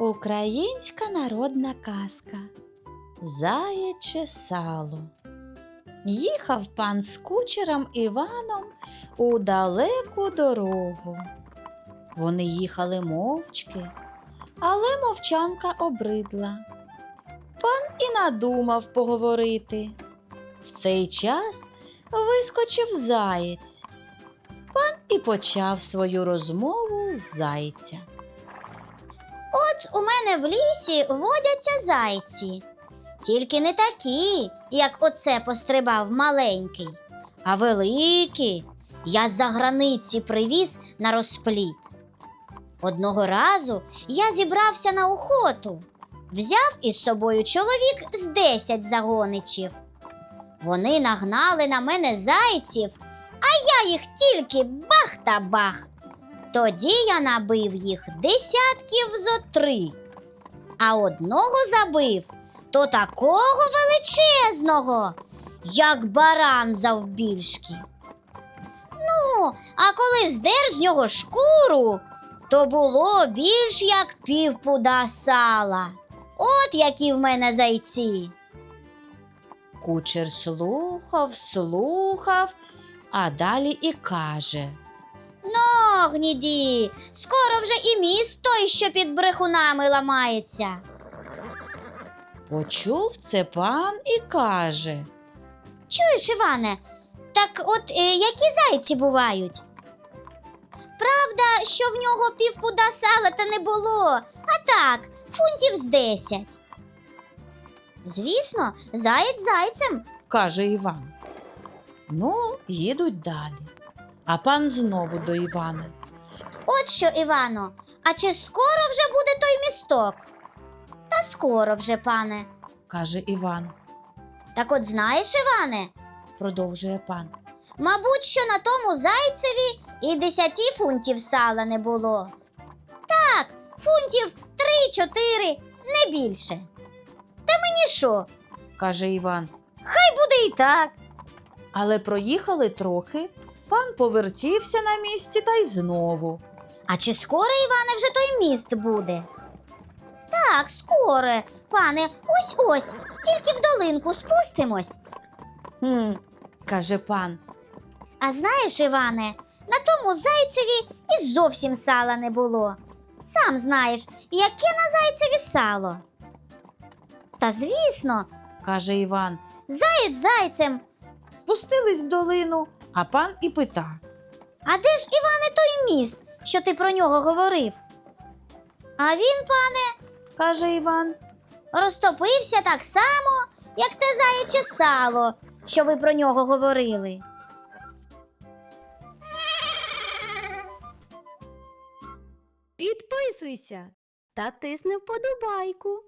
Українська народна казка Заяче сало. Їхав пан з кучером Іваном у далеку дорогу. Вони їхали мовчки, але мовчанка обридла. Пан і надумав поговорити. В цей час вискочив заєць. Пан і почав свою розмову з зайця. От у мене в лісі водяться зайці. Тільки не такі, як оце пострибав маленький, а великі. Я з-за границі привіз на розпліт. Одного разу я зібрався на охоту, взяв із собою чоловік з десять загоничів. Вони нагнали на мене зайців, а я їх тільки бах та бах. Тоді я набив їх десятків зо три, а одного забив то такого величезного, як баран завбільшки. Ну, а коли здер з нього шкуру, то було більш як півпуда сала. От які в мене зайці. Кучер слухав, слухав, а далі і каже. Ну, гніді, скоро вже і міст той, що під брехунами ламається. Почув це пан і каже. Чуєш, Іване, так от е, які зайці бувають? Правда, що в нього півпуда сала та не було, а так, фунтів з десять. Звісно, заєць зайцем. каже Іван. Ну, їдуть далі. А пан знову до Івана. От що, Івано, а чи скоро вже буде той місток? Та скоро вже, пане. каже Іван, Так от знаєш, Іване, продовжує пан. Мабуть, що на тому зайцеві і десяти фунтів сала не було. Так, фунтів три-чотири, не більше. Та мені що? каже Іван. Хай буде і так. Але проїхали трохи, пан повертівся на місці та й знову. А чи скоро, Іване, вже той міст буде? Так, скоро, пане, ось ось, тільки в долинку спустимось. Хм, каже пан. А знаєш, Іване, на тому зайцеві і зовсім сала не було. Сам знаєш, яке на зайцеві сало. Та звісно, каже Іван. заєць зайцем. Спустились в долину, а пан і пита. А де ж, Іване, той міст, що ти про нього говорив? А він, пане, каже Іван. розтопився так само, як те заяче сало, що ви про нього говорили. Підписуйся та тисни вподобайку.